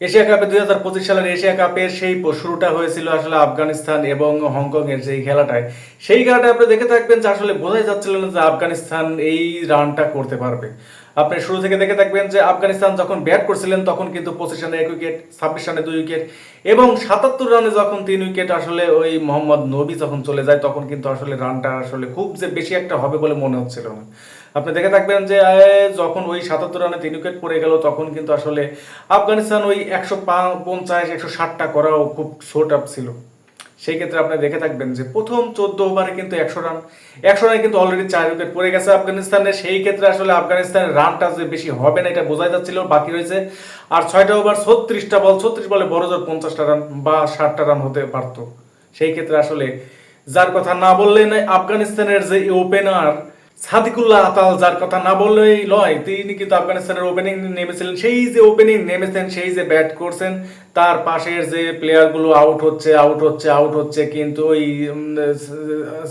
Asia কাপে দুই হাজার পঁচিশ সালের এশিয়া কাপের সেই শুরুটা হয়েছিল আসলে আফগানিস্তান এবং হংকং এর সেই খেলাটায়। সেই খেলাটা আপনি দেখে থাকবেন যে আসলে বোঝাই যাচ্ছিল না যে আফগানিস্তান এই রানটা করতে পারবে। আপনি শুরু থেকে দেখে থাকবেন যে আফগানিস্তান যখন ব্যাট করছিলেন, তখন কিন্তু পঁচিশ রানে এক উইকেট, ছাব্বিশ রানে দুই উইকেট এবং সাতাত্তর রানে যখন তিন উইকেট আসলে ওই মোহাম্মদ নবী যখন চলে যায়, তখন কিন্তু আসলে রানটা আসলে খুব যে বেশি একটা হবে বলে মনে হচ্ছিল না। আপনি দেখে থাকবেন যে যখন ওই সাতাত্তর রানে তিন উইকেট পড়ে গেল, তখন কিন্তু আসলে আফগানিস্তান ওই একশো পঞ্চাশ, একশো ষাটটা করাও খুব শোট আপ ছিল। সেই ক্ষেত্রে আপনি দেখে থাকবেন যে প্রথম চোদ্দ ওভারে কিন্তু একশো রান, একশো রানে কিন্তু অলরেডি চার উইকেট পড়ে গেছে আফগানিস্তানের সেই ক্ষেত্রে আসলে আফগানিস্তানের রানটা যে বেশি হবে না, এটা বোঝাই যাচ্ছিল, বাকি রয়েছে আর ছয়টা ওভার ছত্রিশটা বল, ছত্রিশ বলে বড় জোর পঞ্চাশটা রান বা ষাটটা রান হতে পারতো। সেই ক্ষেত্রে আসলে যার কথা না বললে নয়, আফগানিস্তানের যে ওপেনার সাদিকুল্লাহ আতাল যার কথা না বললেই নয় তিনি কিন্তু আফগানিস্তানের ওপেনিং নেমেছিলেন। সেই যে ওপেনিং নেমেছেন, সেই যে ব্যাট করছেন, তার পাশের যে প্লেয়ারগুলো আউট হচ্ছে আউট হচ্ছে আউট হচ্ছে, কিন্তু ওই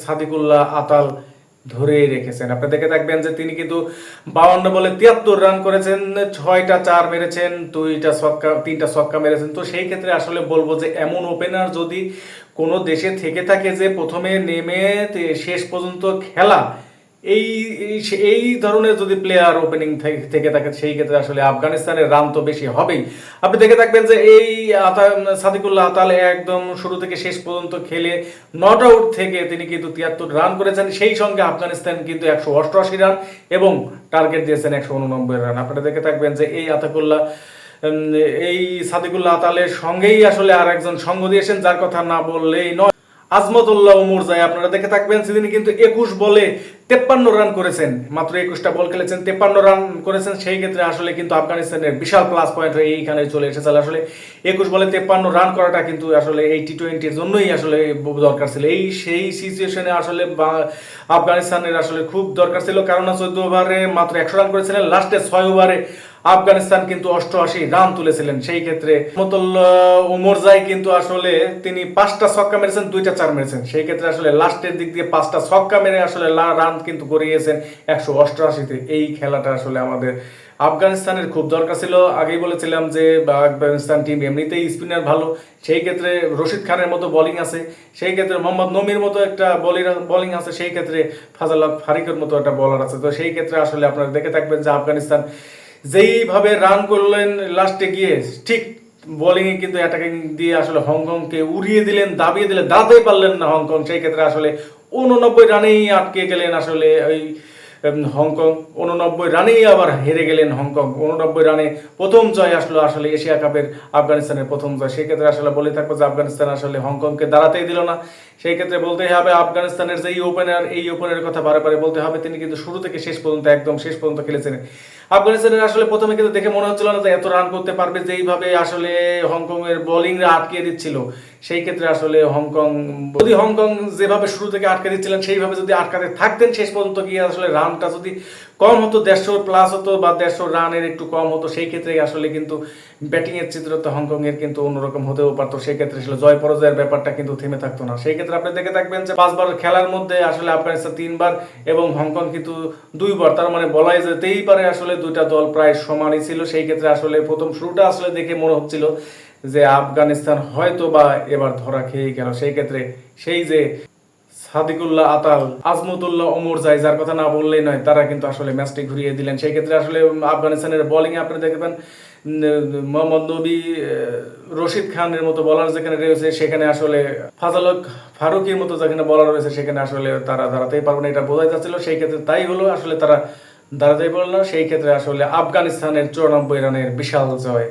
সাদিকুল্লাহ আতাল ধরেই রেখেছেন। আপনি দেখে থাকবেন যে তিনি কিন্তু বাউন্ন বলে তিয়াত্তর রান করেছেন, ছয়টা চার মেরেছেন, দুইটা ছক্কা, তিনটা ছক্কা মেরেছেন। তো সেই ক্ষেত্রে আসলে বলব যে এমন ওপেনার যদি কোনো দেশে থেকে থাকে যে প্রথমে নেমে শেষ পর্যন্ত খেলা এই, এই- ধরনের যদি প্লেয়ার ওপেনিং থেকে থাকে, সেই ক্ষেত্রে আসলে আফগানিস্তানের রান তো বেশি হবেই। আপনি দেখে থাকবেন যে এই সাদিকুল্লাহ আতাল একদম শুরু থেকে শেষ পর্যন্ত খেলে নট আউট থেকে তিনি কিন্তু তিয়াত্তর রান করেছেন। সেই সঙ্গে আফগানিস্তান কিন্তু একশো অষ্টআশি রান এবং টার্গেট দিয়েছেন একশো উননব্বই রান। আপনারা দেখে থাকবেন যে এই আতাকুল্লাহ এই সাদিকুল্লাহ আতালের সঙ্গেই আসলে আর একজন সঙ্গ দিয়েছেন, যার কথা না বললেই নয়। আজমতুল্লাহ যায়, আপনারা দেখে থাকবেন তিনি কিন্তু একুশ বলে তেপ্পান্ন রান করেছেন, মাত্র একুশটা বল খেলেছেন, তেপ্পান্ন রান করেছেন, সেই ক্ষেত্রে আসলে কিন্তু আফগানিস্তানের বিশাল প্লাস পয়েন্ট হয়ে এইখানে চলে এসেছে। আসলে একুশ বলে তেপ্পান্ন রান করাটা কিন্তু আসলে এই টি টোয়েন্টির জন্যই আসলে দরকার ছিল। এই সেই সিচুয়েশনে আসলে আফগানিস্তানের আসলে খুব দরকার ছিল। কারণ চোদ্দ ওভারে মাত্র একশো রান করেছিলেন লাস্টে ছয় ওভারে আফগানিস্তান কিন্তু অষ্টআশি রান তুলেছিলেন। সেই ক্ষেত্রে রহমতুল্লাহ উমর জাই কিন্তু আসলে তিনি পাঁচটা ছক্কা মেরেছেন, দুইটা চার মেরেছেন। সেই ক্ষেত্রে আসলে লাস্টের দিক দিয়ে পাঁচটা ছক্কা মেরে আসলে রান কিন্তু করিয়েছেন একশো অষ্টআশিতে। এই খেলাটা আসলে আমাদের আফগানিস্তানের খুব দরকার ছিল। আগেই বলেছিলাম যে, আফগানিস্তান টিম এমনিতেই স্পিনার ভালো। সেই ক্ষেত্রে রশিদ খানের মতো বোলিং আছে। সেই ক্ষেত্রে মোহাম্মদ নমির মতো একটা বোলিং আছে। সেই ক্ষেত্রে ফাজাল ফারিকের মতো একটা বলার আছে। তো সেই ক্ষেত্রে আসলে আপনারা দেখে থাকবেন যে, আফগানিস্তান যেইভাবে রান করলেন লাস্টে গিয়ে, ঠিক বোলিংয়ে কিন্তু অ্যাটাকিং দিয়ে আসলে হংকংকে উড়িয়ে দিলেন, দাবিয়ে দিলেন দাঁড়াতেই পারলেন না হংকং। সেই ক্ষেত্রে আসলে উননব্বই রানেই আটকে গেলেন আসলে ওই হংকং। উননব্বই রানেই আবার হেরে গেলেন হংকং। উননব্বই রানে প্রথম জয় আসলো আসলে এশিয়া কাপের আফগানিস্তানের প্রথম জয়। সেই ক্ষেত্রে আসলে বলে থাকব যে আফগানিস্তান আসলে হংকংকে দাঁড়াতেই দিল না। সেই ক্ষেত্রে বলতেই হবে আফগানিস্তানের যে এই ওপেনার এই ওপেনারের কথা বারে বারে বলতে হবে। তিনি কিন্তু শুরু থেকে শেষ পর্যন্ত, একদম শেষ পর্যন্ত খেলেছেন। আফগানিস্তানের আসলে প্রথমে কিন্তু দেখে মনে হচ্ছিল না যে এত রান করতে পারবে, যেইভাবে আসলে হংকং এর বোলিংরা আটকে দিচ্ছিল। সেই ক্ষেত্রে আসলে হংকং, যদি হংকং যেভাবে শুরু থেকে আটকে দিচ্ছিলেন, সেইভাবে যদি আটকাতে থাকতেন, শেষ পর্যন্ত গিয়ে আসলে রানটা যদি কম হতো, দেড়শো প্লাস হতো বা দেড়শো রানের একটু কম হতো, সেই ক্ষেত্রে আসলে কিন্তু ব্যাটিং এর চিত্র তো হংকং এর কিন্তু অন্যরকম হতেও পারতো। সেই ক্ষেত্রে আসলে জয় পরাজয়ের ব্যাপারটা কিন্তু থেমে থাকতো না। সেই ক্ষেত্রে আপনি দেখে থাকবেন যে পাঁচবার খেলার মধ্যে আসলে আফগানিস্তান তিনবার এবং হংকং কিন্তু দুইবার, তার মানে বলাই যেতেই পারে আসলে দুইটা দল প্রায় সমানই ছিল, সেই ক্ষেত্রে আসলে প্রথম শুরুটা আসলে দেখে মনে হচ্ছিল যে আফগানিস্তান হয়তো বা এবার ধরা খেয়ে গেল। সেই ক্ষেত্রে সেই যে সাদিকুল্লাহ আতাল, আজমতুল্লাহ ওমর জাই যার কথা না বললেই নয়, তারা কিন্তু আসলে ম্যাচটি ঘুরিয়ে দিলেন। সেই ক্ষেত্রে আসলে আফগানিস্তানের বোলিং আপনি দেখবেন মোহাম্মদ নবী রশিদ খানের মতো বলার যেখানে রয়েছে, সেখানে আসলে ফাজালক ফারুকির মতো যেখানে বলার রয়েছে, সেখানে আসলে তারা দাঁড়াতেই পারবে না, এটা বোঝাই যাচ্ছিল। সেই ক্ষেত্রে তাই হলো আসলে তারা দাঁড়াতেই পারল সেই ক্ষেত্রে আসলে আফগানিস্তানের চুরানব্বই রানের বিশাল জয়।